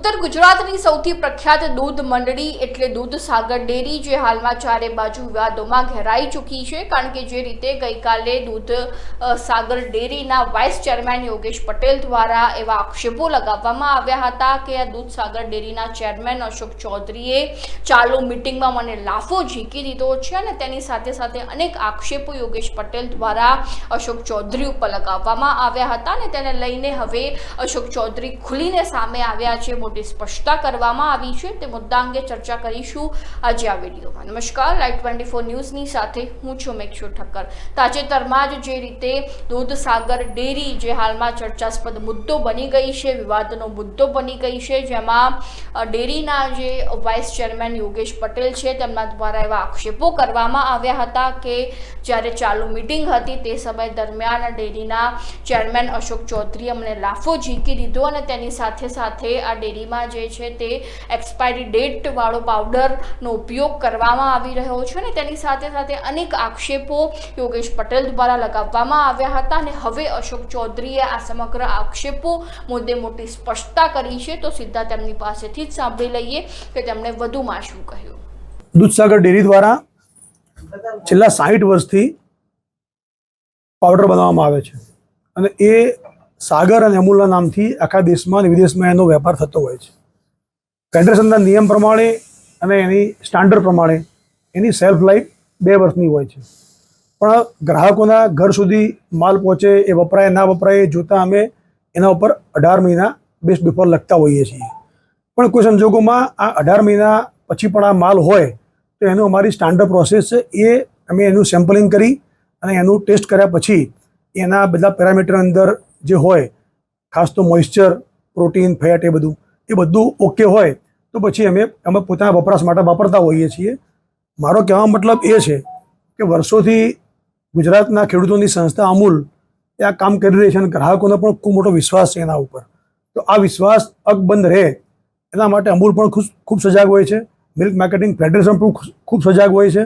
ઉત્તર ગુજરાતની સૌથી પ્રખ્યાત દૂધ મંડળી એટલે દૂધ સાગર ડેરી, જે હાલમાં ચારે બાજુ વિવાદોમાં ઘેરાઈ ચૂકી છે, કારણ કે જે રીતે ગઈકાલે દૂધ સાગર ડેરીના વાઇસ ચેરમેન યોગેશ પટેલ દ્વારા એવા આક્ષેપો લગાવવામાં આવ્યા હતા કે આ દૂધ સાગર ડેરીના ચેરમેન અશોક ચૌધરીએ ચાલુ મિટિંગમાં મને લાફો ઝીકી દીધો છે અને તેની સાથે સાથે અનેક આક્ષેપો યોગેશ પટેલ દ્વારા અશોક ચૌધરી ઉપર લગાવવામાં આવ્યા હતા અને તેને લઈને હવે અશોક ચૌધરી ખુલીને સામે આવ્યા છે. મોટી સ્પષ્ટતા કરવામાં આવી છે. તે મુદ્દા અંગે ચર્ચા કરીશું આજે આ વિડીયોમાં. નમસ્કાર. લાઈટ ટ્વેન્ટી ફોર ન્યૂઝની સાથે હું છું મેક્ષુ ઠક્કર. તાજેતરમાં જ જે રીતે દૂધસાગર ડેરી જે હાલમાં ચર્ચાસ્પદ મુદ્દો બની ગઈ છે, વિવાદનો મુદ્દો બની ગઈ છે, જેમાં ડેરીના જે વાઇસ ચેરમેન યોગેશ પટેલ છે, તેમના દ્વારા એવા આક્ષેપો કરવામાં આવ્યા હતા કે જ્યારે ચાલુ મિટિંગ હતી તે સમય દરમિયાન ડેરીના ચેરમેન અશોક ચૌધરીએ અમને લાફો ઝીંકી દીધો અને તેની સાથે સાથે આ ડેરીમાં જે છે તે એક્સપાયરી ડેટવાળો પાવડરનો ઉપયોગ કરવામાં આવી રહ્યો છે અને તેની સાથે સાથે અનેક આક્ષેપો યોગેશ પટેલ દ્વારા લગાવવામાં આવ્યા હતા અને હવે અશોક ચૌધરીએ આ સમગ્ર આક્ષેપો મુદ્દે મોટી સ્પષ્ટતા કરી છે. તો સીધા તેમની પાસેથી જ સાંભળી લઈએ કે તેમણે વધુમાં શું કહ્યું. દૂધસાગર ડેરી દ્વારા છેલ્લા સાહીઠ વર્ષથી પાવડર બનાવવામાં આવે છે. અને એ સાગર અને અમૂલના નામથી આખા દેશમાં અને વિદેશમાં એનો વેપાર થતો હોય છે. ફેડરેશનના નિયમ પ્રમાણે અને એની સ્ટાન્ડર્ડ પ્રમાણે એની સેલ્ફ લાઈફ બે વર્ષની હોય છે. પણ ગ્રાહકોના ઘર સુધી માલ પહોંચે, એ વપરાય, ના વપરાય જોતાં અમે એના ઉપર અઢાર મહિના બેસ્ટ બિફોર લખતા હોઈએ છીએ. પણ કોઈ સંજોગોમાં આ અઢાર મહિના પછી પણ આ માલ હોય, તો એનું અમારી સ્ટાન્ડર્ડ પ્રોસેસ છે. એ અમે એનું સેમ્પલિંગ કરી અને એનું ટેસ્ટ કર્યા પછી એના બધા પેરામીટર અંદર જે હોય, ખાસ તો મોઇશ્ચર પ્રોટીન ફેટ એ બધું એ બધું ઓકે હોય, તો પછી અમે અમે પોતાના વપરાશ માટે વાપરતા હોઈએ છીએ. મારો કહેવાનો મતલબ એ છે કે વર્ષોથી ગુજરાતના ખેડૂતોની સંસ્થા અમૂલ એ આ કામ કરી રહી છે અને ગ્રાહકોનો પણ ખૂબ મોટો વિશ્વાસ છે એના ઉપર. તો આ વિશ્વાસ અકબંધ રહે, એના માટે અમૂલ પણ ખૂબ ખૂબ સજાગ હોય છે. મિલ્ક માર્કેટિંગ ફેડરેશન પણ ખૂબ- સજાગ હોય છે.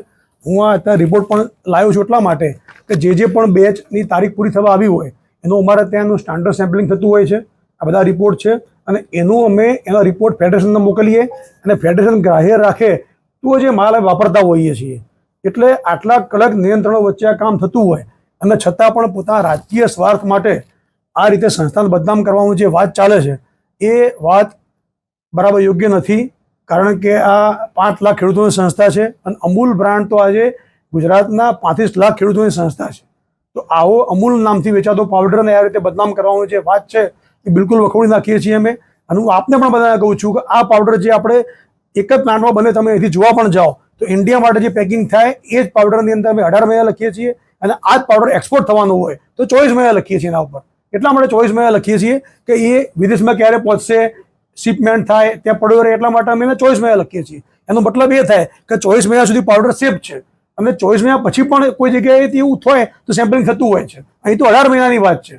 હું આ અત્યારે રિપોર્ટ પણ લાવ્યો છું એટલા માટે કે જે જે પણ બેચની તારીખ પૂરી થવા આવી હોય એનું અમારે ત્યાંનું સ્ટાન્ડર્ડ સેમ્પલિંગ થતું હોય છે. આ બધા રિપોર્ટ છે. અને એનું અમે એનો રિપોર્ટ ફેડરેશનને મોકલીએ. અને ફેડરેશન ગ્રાહ્ય રાખે તો જે માલ વાપરતા હોઈએ છીએ. એટલે આટલા કડક નિયંત્રણો વચ્ચે આ કામ થતું હોય. અને છતાં પણ પોતાના રાજકીય સ્વાર્થ માટે આ રીતે સંસ્થાને બદનામ કરવાનું જે વાત ચાલે છે, એ વાત બરાબર યોગ્ય નથી. કારણ કે આ પાંચ લાખ ખેડૂતોની સંસ્થા છે. અને અમૂલ બ્રાન્ડ તો આજે ગુજરાતના પાંત્રીસ લાખ ખેડૂતોની સંસ્થા છે. તો આવો અમૂલ નામથી વેચાતો પાવડરને આ રીતે બદનામ કરવાનો જે વાત છે, એ બિલકુલ વખોડી નાખીએ છીએ અમે. અને હું આપને પણ બધાને કહું છું કે આ પાવડર જે આપણે એક જ પ્લાન્ટમાં બને તમે અહીંથી જોવા પણ જાઓ. તો ઇન્ડિયા માટે જે પેકિંગ થાય, એ જ પાવડરની અંદર અમે અઢાર મહિના લખીએ છીએ અને આ જ પાવડર એક્સપોર્ટ થવાનું હોય તો ચોવીસ મહિના લખીએ છીએ એના ઉપર. એટલા માટે ચોવીસ મહિના લખીએ છીએ કે એ વિદેશમાં ક્યારે પહોંચશે શિપમેન્ટ થાય, ત્યાં પડ્યો રહે એટલા માટે અમે એને ચોવીસ મહિના લખીએ છીએ. એનો મતલબ એ થાય કે ચોવીસ મહિના સુધી પાવડર સેફ છે. અને ચોવીસ મહિના પછી પણ કોઈ જગ્યાએ એવું થાય તો સેમ્પલિંગ થતું હોય છે. અહીં તો અઢાર મહિનાની વાત છે.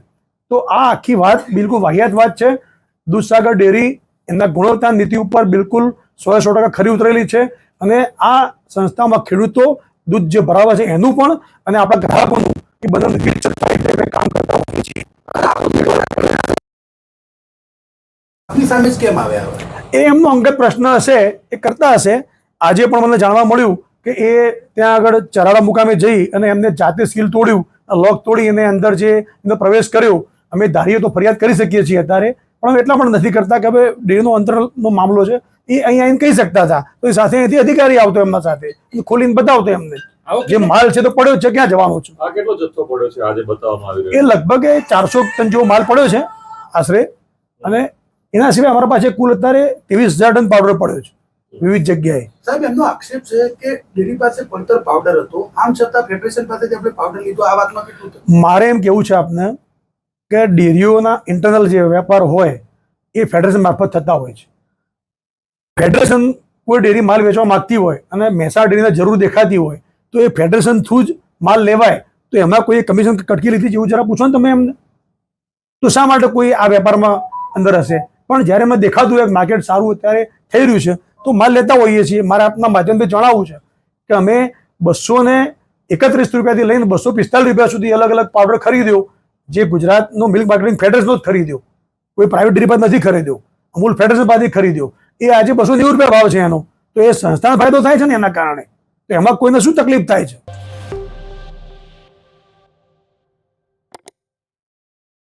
તો આ આખી વાત બિલકુલ વાહિયાત વાત છે. દૂધસાગર ડેરી એમના ગુણવત્તા નીતિ ઉપર બિલકુલ સો સો ટકા ખરી ઉતરેલી છે અને આ સંસ્થામાં ખેડૂતો દૂધ જે ભરાવે છે એનું પણ અને આપણા ગ્રાહકોનું એ બધા કામ કરતા હોઈએ છીએ. આપની સામે જ કેમ આવ્યા? એ એમનો અંગત પ્રશ્ન હશે એ કરતા હશે. આજે પણ મને જાણવા મળ્યું કે એ ત્યાં આગળ ચરાડા મુકામે જઈ અને એમને જાતે સીલ તોડ્યું લોક તોડી અને અંદર જે એમનો પ્રવેશ કર્યો અમે ધારીએ તો ફરિયાદ કરી શકીએ છીએ અત્યારે પણ અમે એટલા પણ નથી કરતા કે હવે ડેરીનો અંતરનો મામલો છે એ અહીં આવીને કહી શકતા હતા. તો એ સાથે અહીંથી અધિકારી આવતો એમના સાથે એ ખોલીને બતાવતો એમને. જે માલ છે તો પડ્યો છે ક્યાં જવાનો છે? આ કેટલો જથ્થો પડ્યો છે આજે બતાવવામાં આવી એ લગભગ એ ચારસો ટન જેવો માલ પડ્યો છે આશરે. અને એના સિવાય અમારા પાસે કુલ અત્યારે ત્રેવીસ હજાર ટન પાવડર પડ્યો છે. વિવિધ જગ્યાએ. સાહેબ એમનો આક્ષેપ છે કે ડેરી પાસે પડતર પાવડર હતો. આમ છતાં ફેડરેશન પાસેથી આપણે પાવડર લીધો. આ વાતમાં કેટલું મારે એમ કેવું છે આપને કે ડેરીઓના ઇન્ટરનલ જે વેપાર હોય એ ફેડરેશન મારફત થતા હોય છે. ફેડરેશન કોઈ ડેરી માલ વેચવા માંગતી હોય અને મહેસાણા ડેરીને જરૂર દેખાતી હોય તો એ ફેડરેશન થ્રુ જ માલ લેવાય. તો એમાં કોઈ કમિશન કટકી લીધી છે એવું જરા પૂછો ને તમે એમને. તો શા માટે કોઈ આ વેપારમાં અંદર હશે? પણ જ્યારે મેં દેખાતું હોય માર્કેટ સારું અત્યારે થઈ રહ્યું છે. તો માલ લેતા હોઈએ છીએ. મારે આપના માધ્યમથી જણાવવું છે કે અમે બસો ને એકત્રીસ રૂપિયાથી લઈને બસો પિસ્તાલીસ રૂપિયા સુધી અલગ અલગ પાવડર ખરીદ્યો. જે ગુજરાતનો મિલ્ક માર્કેટિંગ ફેડરેશનનો જ ખરીદ્યો. કોઈ પ્રાઇવેટ ડેરી નથી ખરીદ્યો. અમૂલ ફેડરેશન પાસેથી ખરીદ્યો. એ આજે બસો નેવું રૂપિયા ભાવ છે એનો. તો એ સંસ્થાનો ફાયદો થાય છે ને એના કારણે? તો એમાં કોઈને શું તકલીફ થાય છે?